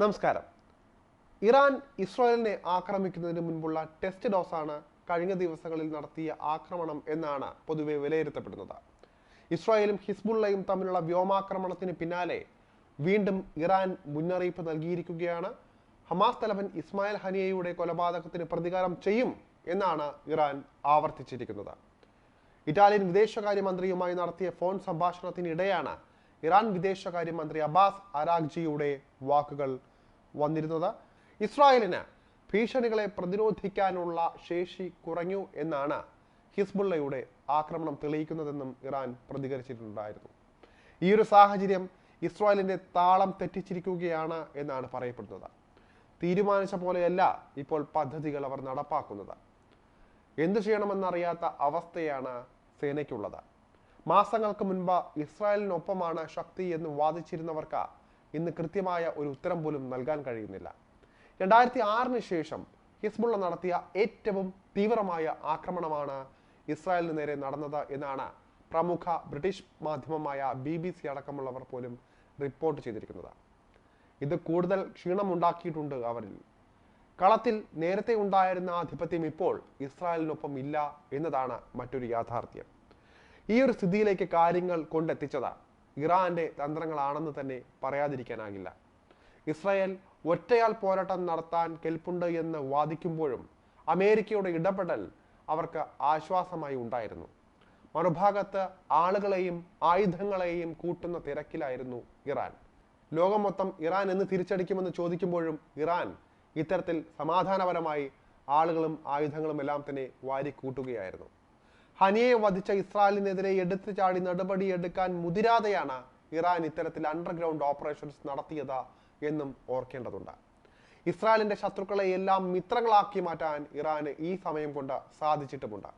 നമസ്കാരം. ഇറാൻ ഇസ്രായേലിനെ ആക്രമിക്കുന്നതിന് മുൻപുള്ള ടെസ്റ്റ് ഡോസാണ് കഴിഞ്ഞ ദിവസങ്ങളിൽ നടത്തിയ ആക്രമണം എന്നാണ് പൊതുവെ വിലയിരുത്തപ്പെടുന്നത്. ഇസ്രായേലും ഹിസ്ബുള്ളയും തമ്മിലുള്ള വ്യോമാക്രമണത്തിന് പിന്നാലെ വീണ്ടും ഇറാൻ മുന്നറിയിപ്പ് നൽകിയിരിക്കുകയാണ്. ഹമാസ് തലവൻ ഇസ്മായിൽ ഹനിയയുടെ കൊലപാതകത്തിന് പ്രതികാരം ചെയ്യും എന്നാണ് ഇറാൻ ആവർത്തിച്ചിരിക്കുന്നത്. ഇറ്റാലിയൻ വിദേശകാര്യമന്ത്രിയുമായി നടത്തിയ ഫോൺ സംഭാഷണത്തിനിടെയാണ് ഇറാൻ വിദേശകാര്യമന്ത്രി അബ്ബാസ് അരാഗ്ജിയുടെ വാക്കുകൾ വന്നിരുന്നത്. ഇസ്രായേലിന് ഭീഷണികളെ പ്രതിരോധിക്കാനുള്ള ശേഷി കുറഞ്ഞു എന്നാണ് ഹിസ്ബുള്ളയുടെ ആക്രമണം തെളിയിക്കുന്നതെന്നും ഇറാൻ പ്രതികരിച്ചിട്ടുണ്ടായിരുന്നു. ഈ ഒരു സാഹചര്യം ഇസ്രായേലിന്റെ താളം തെറ്റിച്ചിരിക്കുകയാണ് എന്നാണ് പറയപ്പെടുന്നത്. തീരുമാനിച്ച പോലെയല്ല ഇപ്പോൾ പദ്ധതികൾ അവർ നടപ്പാക്കുന്നത്. എന്തു ചെയ്യണമെന്നറിയാത്ത അവസ്ഥയാണ് സേനയ്ക്കുള്ളത്. മാസങ്ങൾക്ക് മുൻപ് ഇസ്രായേലിനൊപ്പമാണ് ശക്തി എന്ന് വാദിച്ചിരുന്നവർക്ക് ഇന്ന് കൃത്യമായ ഒരു ഉത്തരം പോലും നൽകാൻ കഴിയുന്നില്ല. രണ്ടായിരത്തി ആറിന് ശേഷം ഹിസ്ബുള്ള നടത്തിയ ഏറ്റവും തീവ്രമായ ആക്രമണമാണ് ഇസ്രായേലിന് നേരെ നടന്നത് എന്നാണ് പ്രമുഖ ബ്രിട്ടീഷ് മാധ്യമമായ ബി ബി സി അടക്കമുള്ളവർ പോലും റിപ്പോർട്ട് ചെയ്തിരിക്കുന്നത്. ഇത് കൂടുതൽ ക്ഷീണമുണ്ടാക്കിയിട്ടുണ്ട് അവരിൽ. കളത്തിൽ നേരത്തെ ഉണ്ടായിരുന്ന ആധിപത്യം ഇപ്പോൾ ഇസ്രായേലിനൊപ്പം ഇല്ല എന്നതാണ് മറ്റൊരു യാഥാർത്ഥ്യം. ഈ ഒരു സ്ഥിതിയിലേക്ക് കാര്യങ്ങൾ കൊണ്ടെത്തിച്ചത് ഇറാന്റെ തന്ത്രങ്ങളാണെന്ന് തന്നെ പറയാതിരിക്കാനാകില്ല. ഇസ്രായേൽ ഒറ്റയാൾ പോരാട്ടം നടത്താൻ കെൽപ്പുണ്ട് എന്ന് വാദിക്കുമ്പോഴും അമേരിക്കയുടെ ഇടപെടൽ അവർക്ക് ആശ്വാസമായി ഉണ്ടായിരുന്നു. മറുഭാഗത്ത് ആളുകളെയും ആയുധങ്ങളെയും കൂട്ടുന്ന തിരക്കിലായിരുന്നു ഇറാൻ. ലോകം മൊത്തം ഇറാൻ എന്ന് തിരിച്ചടിക്കുമെന്ന് ചോദിക്കുമ്പോഴും ഇറാൻ ഇത്തരത്തിൽ സമാധാനപരമായി ആളുകളും ആയുധങ്ങളും എല്ലാം തന്നെ വാരി കൂട്ടുകയായിരുന്നു ഹനിയെ വധിച്ച ഇസ്രായേലിനെതിരെ എടുത്തു ചാടി നടപടിയെടുക്കാൻ മുതിരാതെയാണ് ഇറാൻ ഇത്തരത്തിൽ അണ്ടർഗ്രൗണ്ട് ഓപ്പറേഷൻസ് നടത്തിയത് എന്നും ഓർക്കേണ്ടതുണ്ട്. ഇസ്രായേലിന്റെ ശത്രുക്കളെ എല്ലാം മിത്രങ്ങളാക്കി മാറ്റാൻ ഇറാന് ഈ സമയം കൊണ്ട് സാധിച്ചിട്ടുമുണ്ട്.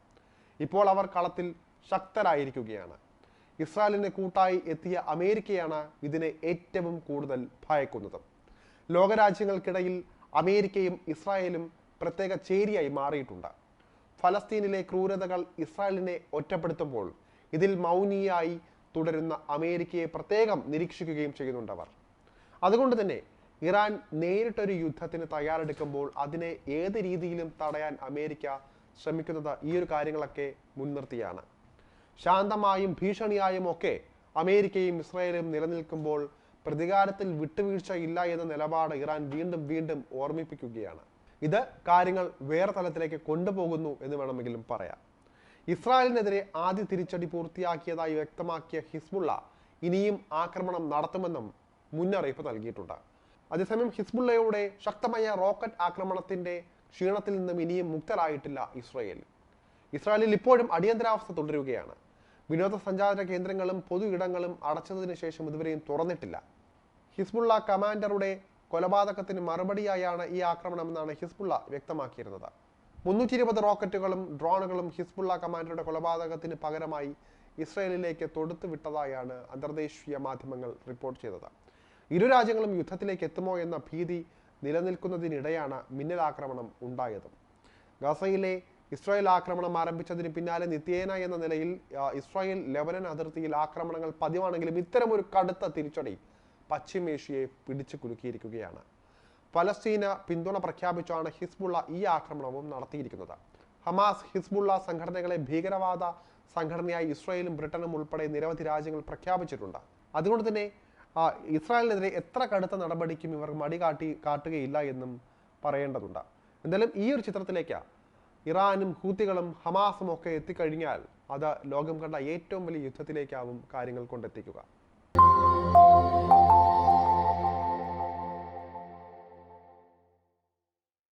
ഇപ്പോൾ അവർ കളത്തിൽ ശക്തരായിരിക്കുകയാണ്. ഇസ്രായേലിന് കൂട്ടായി എത്തിയ അമേരിക്കയാണ് ഇതിനെ ഏറ്റവും കൂടുതൽ ഭയക്കുന്നത്. ലോകരാജ്യങ്ങൾക്കിടയിൽ അമേരിക്കയും ഇസ്രായേലും പ്രത്യേക ചേരിയായി മാറിയിട്ടുണ്ട്. ഫലസ്തീനിലെ ക്രൂരതകൾ ഇസ്രായേലിനെ ഒറ്റപ്പെടുത്തുമ്പോൾ ഇതിൽ മൗനിയായി തുടരുന്ന അമേരിക്കയെ പ്രത്യേകം നിരീക്ഷിക്കുകയും ചെയ്യുന്നുണ്ടവർ അതുകൊണ്ട് തന്നെ ഇറാൻ നേരിട്ടൊരു യുദ്ധത്തിന് തയ്യാറെടുക്കുമ്പോൾ അതിനെ ഏത് രീതിയിലും തടയാൻ അമേരിക്ക ശ്രമിക്കുന്നത് ഈ ഒരു കാര്യങ്ങളൊക്കെ മുൻനിർത്തിയാണ്. ശാന്തമായും ഭീഷണിയായും ഒക്കെ അമേരിക്കയും ഇസ്രായേലും നിലനിൽക്കുമ്പോൾ പ്രതികാരത്തിൽ വിട്ടുവീഴ്ച ഇല്ല എന്ന നിലപാട് ഇറാൻ വീണ്ടും വീണ്ടും ഓർമ്മിപ്പിക്കുകയാണ്. ഇത് കാര്യങ്ങൾ വേറെ തലത്തിലേക്ക് കൊണ്ടുപോകുന്നു എന്ന് വേണമെങ്കിലും പറയാം. ഇസ്രായേലിനെതിരെ ആദ്യ തിരിച്ചടി പൂർത്തിയാക്കിയതായി വ്യക്തമാക്കിയ ഹിസ്ബുള്ള ഇനിയും ആക്രമണം നടത്തുമെന്നും മുന്നറിയിപ്പ് നൽകിയിട്ടുണ്ട്. അതേസമയം ഹിസ്ബുള്ളയുടെ ശക്തമായ റോക്കറ്റ് ആക്രമണത്തിന്റെ ക്ഷീണത്തിൽ നിന്നും ഇനിയും മുക്തരായിട്ടില്ല ഇസ്രായേൽ. ഇസ്രായേലിൽ ഇപ്പോഴും അടിയന്തരാവസ്ഥ തുടരുകയാണ്. വിനോദസഞ്ചാര കേന്ദ്രങ്ങളും പൊതു ഇടങ്ങളും അടച്ചതിന് ശേഷം ഇതുവരെയും തുറന്നിട്ടില്ല. ഹിസ്ബുള്ള കമാൻഡറുടെ കൊലപാതകത്തിന് മറുപടിയായാണ് ഈ ആക്രമണം എന്നാണ് ഹിസ്ബുള്ള വ്യക്തമാക്കിയിരുന്നത്. മുന്നൂറ്റി ഇരുപത് റോക്കറ്റുകളും ഡ്രോണുകളും ഹിസ്ബുള്ള കമാൻഡറുടെ കൊലപാതകത്തിന് പകരമായി ഇസ്രയേലിലേക്ക് തൊടുത്തു വിട്ടതായാണ് അന്തർദേശീയ മാധ്യമങ്ങൾ റിപ്പോർട്ട് ചെയ്തത്. ഇരു രാജ്യങ്ങളും യുദ്ധത്തിലേക്ക് എത്തുമോ എന്ന ഭീതി നിലനിൽക്കുന്നതിനിടെയാണ് മിന്നലാക്രമണം ഉണ്ടായത്. ഗസയിലെ ഇസ്രായേൽ ആക്രമണം ആരംഭിച്ചതിന് പിന്നാലെ നിത്യേന എന്ന നിലയിൽ ഇസ്രായേൽ ലെബനൻ അതിർത്തിയിൽ ആക്രമണങ്ങൾ പതിവാണെങ്കിലും ഇത്തരമൊരു കടുത്ത തിരിച്ചടി പശ്ചിമേഷ്യയെ പിടിച്ചു കുലുക്കിയിരിക്കുകയാണ്. പലസ്തീന പിന്തുണ പ്രഖ്യാപിച്ചാണ് ഹിസ്ബുള്ള ഈ ആക്രമണവും നടത്തിയിരിക്കുന്നത്. ഹമാസ് ഹിസ്ബുള്ള സംഘടനകളെ ഭീകരവാദ സംഘടനയായി ഇസ്രായേലും ബ്രിട്ടനും ഉൾപ്പെടെ നിരവധി രാജ്യങ്ങൾ പ്രഖ്യാപിച്ചിട്ടുണ്ട്. അതുകൊണ്ട് തന്നെ ഇസ്രായേലിനെതിരെ എത്ര കടുത്ത നടപടിക്കും ഇവർ മടി കാട്ടി കാട്ടുകയില്ല എന്നും പറയേണ്ടതുണ്ട്. എന്തായാലും ഈ ഒരു ചിത്രത്തിലേക്ക് ഇറാനും ഹൂത്തികളും ഹമാസും ഒക്കെ എത്തിക്കഴിഞ്ഞാൽ അത് ലോകം കണ്ട ഏറ്റവും വലിയ യുദ്ധത്തിലേക്കാവും കാര്യങ്ങൾ കൊണ്ടെത്തിക്കുക.